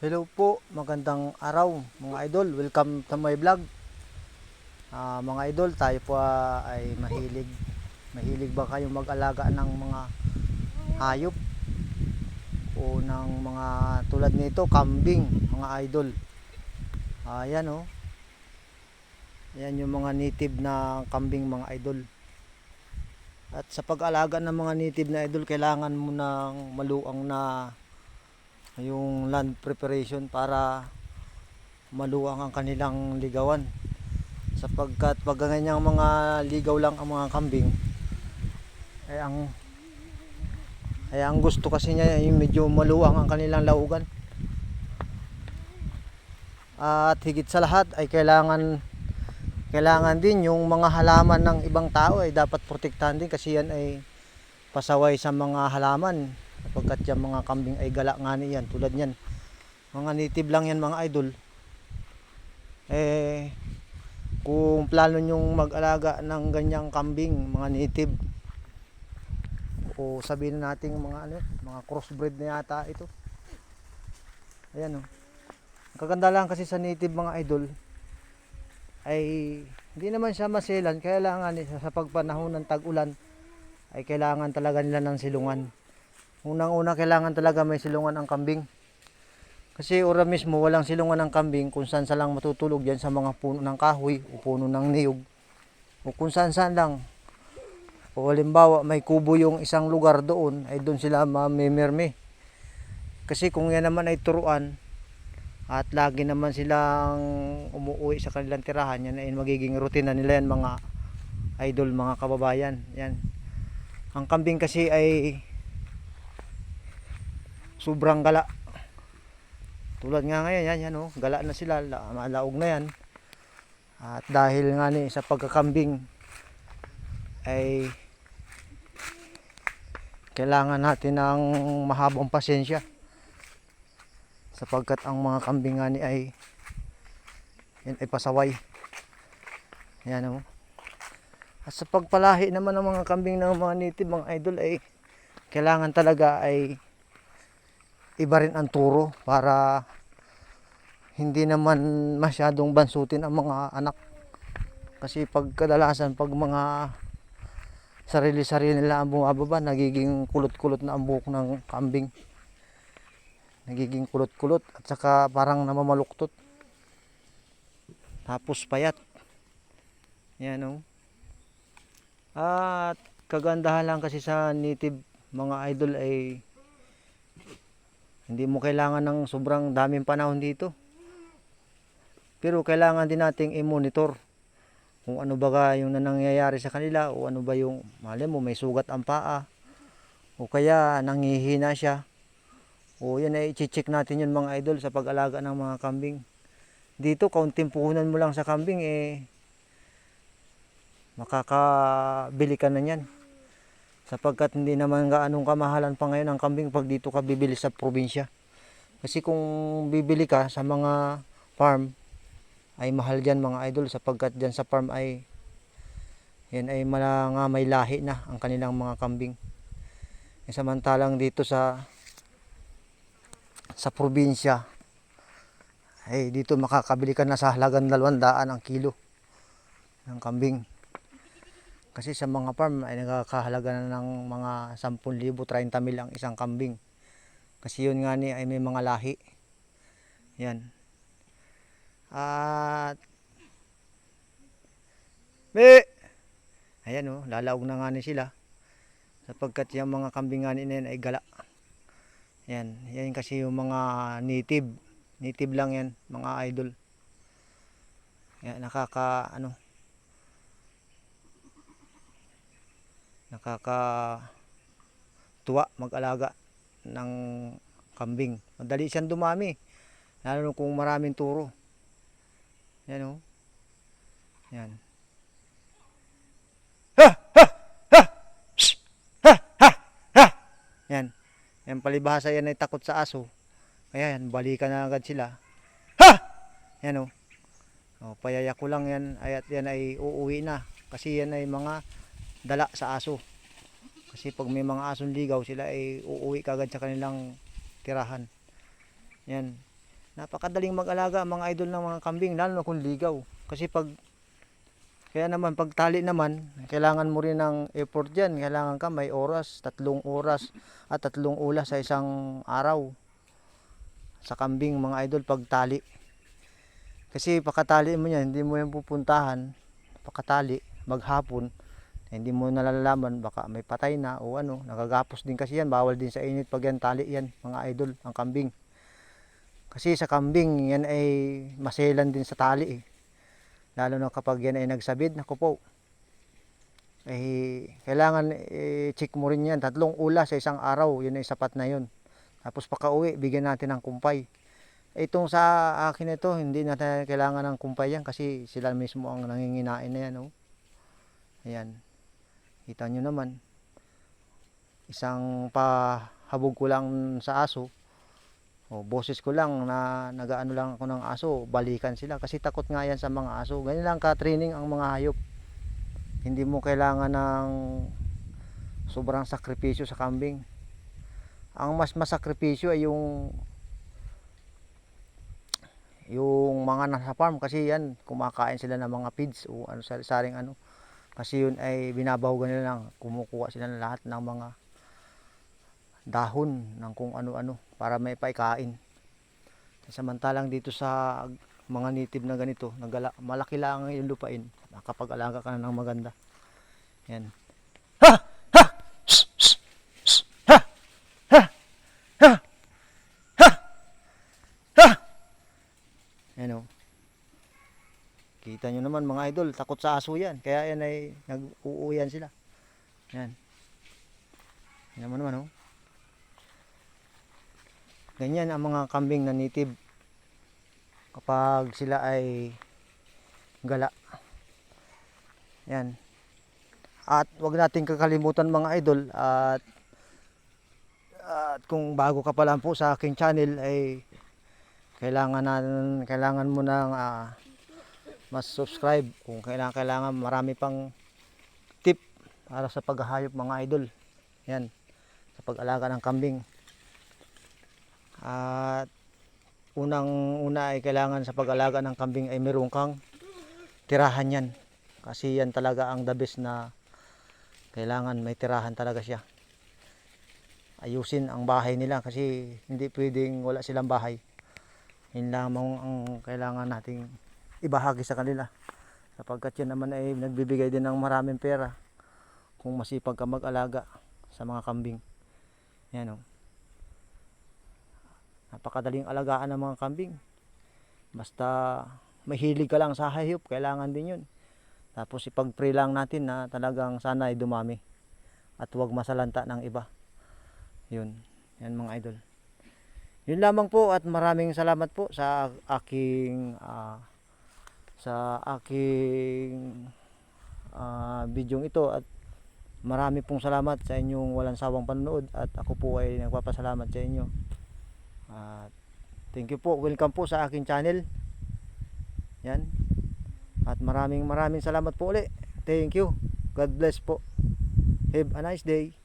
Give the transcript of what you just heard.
Hello po, magandang araw mga idol. Welcome to my vlog. Ah, mga idol, tayo po ah, ay mahilig. Mahilig ba kayong mag-alaga ng mga hayop? O ng mga tulad nito, kambing, mga idol. Ayan oh. Ayan yung mga native na kambing mga idol. At sa pag-alaga ng mga native na idol, kailangan mo ng maluang na yung land preparation para maluwang ang kanilang ligawan. Sapagkat pag ganyang mga ligaw lang ang mga kambing ay ang ay ang gusto kasi niya yung medyo maluwang ang kanilang laugan. At higit sa lahat ay kailangan kailangan din yung mga halaman ng ibang tao ay dapat protektahan din kasi yan ay pasaway sa mga halaman sapagkat yung mga kambing ay gala nga niyan tulad niyan. Mga native lang yan mga idol. Eh kung plano nyong mag-alaga ng ganyang kambing mga native o sabihin na natin mga ano mga crossbreed na yata ito. Ayan o ang kaganda lang kasi sa native mga idol ay hindi naman siya maselan kailangan sa pagpanahon ng tag-ulan ay kailangan talaga nila ng silungan Unang-una kailangan talaga may silungan ang kambing. Kasi ora mismo walang silungan ang kambing kung saan sa lang matutulog yan sa mga puno ng kahoy o puno ng niyog o kung saan saan lang. O halimbawa may kubo yung isang lugar doon ay doon sila mamimirmi. Kasi kung yan naman ay turuan at lagi naman silang umuwi sa kanilang tirahan yan ay magiging rutina nila yan mga idol mga kababayan. Yan. Ang kambing kasi ay sobrang gala. Tulad nga ngayon yan yan oh, gala na sila. La, malaog na yan. At dahil nga ni sa pagkakambing ay kailangan natin ng mahabang pasensya sapagkat ang mga kambing nga ni ay yan ay pasaway. Yan oh. at sa pagpalahi naman ng mga kambing ng mga native mga idol ay kailangan talaga ay iba rin ang turo para hindi naman masyadong bansutin ang mga anak. Kasi pag kadalasan pag mga sarili-sarili nila ang bumababa nagiging kulot-kulot na ang buhok ng kambing. Nagiging kulot-kulot at saka parang namamaluktot. Tapos payat. Yan o at kagandahan lang kasi sa native mga idol ay hindi mo kailangan ng sobrang daming panahon dito. Pero kailangan din nating i-monitor kung ano ba yung nangyayari sa kanila o ano ba yung mali mo may sugat ang paa o kaya nangihina siya. O yan ay i-check natin yun mga idol sa pag-alaga ng mga kambing. Dito kaunting puhunan mo lang sa kambing eh makakabili ka na yan sapagkat hindi naman gaanong kamahalan pa ngayon ang kambing pag dito ka bibili sa probinsya. Kasi kung bibili ka sa mga farm ay mahal diyan mga idol sapagkat diyan sa farm ay yan ay mga may lahi na ang kanilang mga kambing. E samantalang dito sa sa probinsya ay dito makakabili ka na sa halagang 200 ang kilo ng kambing. Kasi sa mga farm ay nagkakahalaga na ng mga 10,000, 30 mil ang isang kambing. Kasi yun nga ni ay may mga lahi. Yan. At Be! Ayan oh, lalaog na nga ni sila. Sapagkat yung mga kambing nga ni na yan ay gala. Yan, yan kasi yung mga native. Native lang yan, mga idol. Yan, nakaka ano, nakaka tuwa mag-alaga ng kambing. Madali siyang dumami. Lalo kung maraming turo. Yan o. Yan. Ha! Ha! Ha! Ha! Ha! Ha! Yan. Yan palibhasa yan ay takot sa aso. Kaya yan, balikan na agad sila. Ha! Yan o. O, payaya ko lang yan. Ayat yan ay uuwi na. Kasi yan ay mga dala sa aso. Kasi pag may mga asong ligaw, sila ay uuwi kagad sa kanilang tirahan. Yan. napakadaling mag-alaga ang mga idol ng mga kambing lalo na kung ligaw kasi pag kaya naman pag tali naman kailangan mo rin ng effort dyan kailangan ka may oras tatlong oras at tatlong ulas sa isang araw sa kambing mga idol pag tali kasi pakatali mo yan hindi mo yan pupuntahan pakatali maghapon hindi mo nalalaman baka may patay na o ano nagagapos din kasi yan bawal din sa init pag yan tali yan mga idol ang kambing. Kasi sa kambing yan ay maselan din sa tali eh. Lalo na kapag yan ay nagsabid naku po. Eh kailangan i-check mo rin yan. Tatlong ula sa isang araw yun ay sapat na yun. Tapos paka-uwi bigyan natin ng kumpay. Itong sa akin ito hindi natin kailangan ng kumpay yan kasi sila mismo ang nanginginain na yan oh. ayan kita nyo naman isang pahabog ko lang sa aso o boses ko lang na nagaano lang ako ng aso balikan sila. Kasi takot nga yan sa mga aso. Ganyan lang ka training ang mga hayop. Hindi mo kailangan ng sobrang sakripisyo sa kambing. Ang mas masakripisyo ay yung yung mga nasa farm. Kasi yan kumakain sila ng mga feeds o ano sari- saring ano kasi yun ay binabahugan nila lang kumukuha sila ng lahat ng mga dahon ng kung ano-ano para may paikain. Samantalang dito sa mga native na ganito nagala, malaki lang ang iyong lupain. Nakapag-alaga ka na ng maganda. Yan. Ha! Ha! Psst, psst, psst. ha! Ha! Ha! Ha! Ha! Yan o kita nyo naman mga idol takot sa aso yan. Kaya yan ay nag-uuyan sila. Yan. Yan mo naman oh. Ganyan ang mga kambing na native. Kapag sila ay gala. Yan. At wag nating kakalimutan mga idol at at kung bago ka pa lang po sa aking channel ay kailangan na kailangan mo nang ah, mas subscribe kung kailangan kailangan marami pang tip para sa paghahayop mga idol yan sa pag-alaga ng kambing at unang una ay kailangan sa pag-alaga ng kambing ay meron kang tirahan yan. Kasi yan talaga ang the best na kailangan may tirahan talaga siya. Ayusin ang bahay nila kasi hindi pwedeng wala silang bahay. Yun lamang ang kailangan nating ibahagi sa kanila. Sapagkat yan naman ay nagbibigay din ng maraming pera kung masipag ka mag-alaga sa mga kambing. Yan o napakadaling alagaan ng mga kambing. Basta mahilig ka lang sa hayop kailangan din yun. Tapos ipag-pray lang natin na talagang sana ay dumami at huwag masalanta ng iba. Yun. Yan mga idol. Yun lamang po at maraming salamat po sa aking ah, sa aking ah, bidyong ito at marami pong salamat sa inyong walang sawang panonood at ako po ay nagpapasalamat sa inyo at thank you po. Welcome po sa aking channel. Yan. At maraming maraming salamat po ulit. Thank you. God bless po. Have a nice day.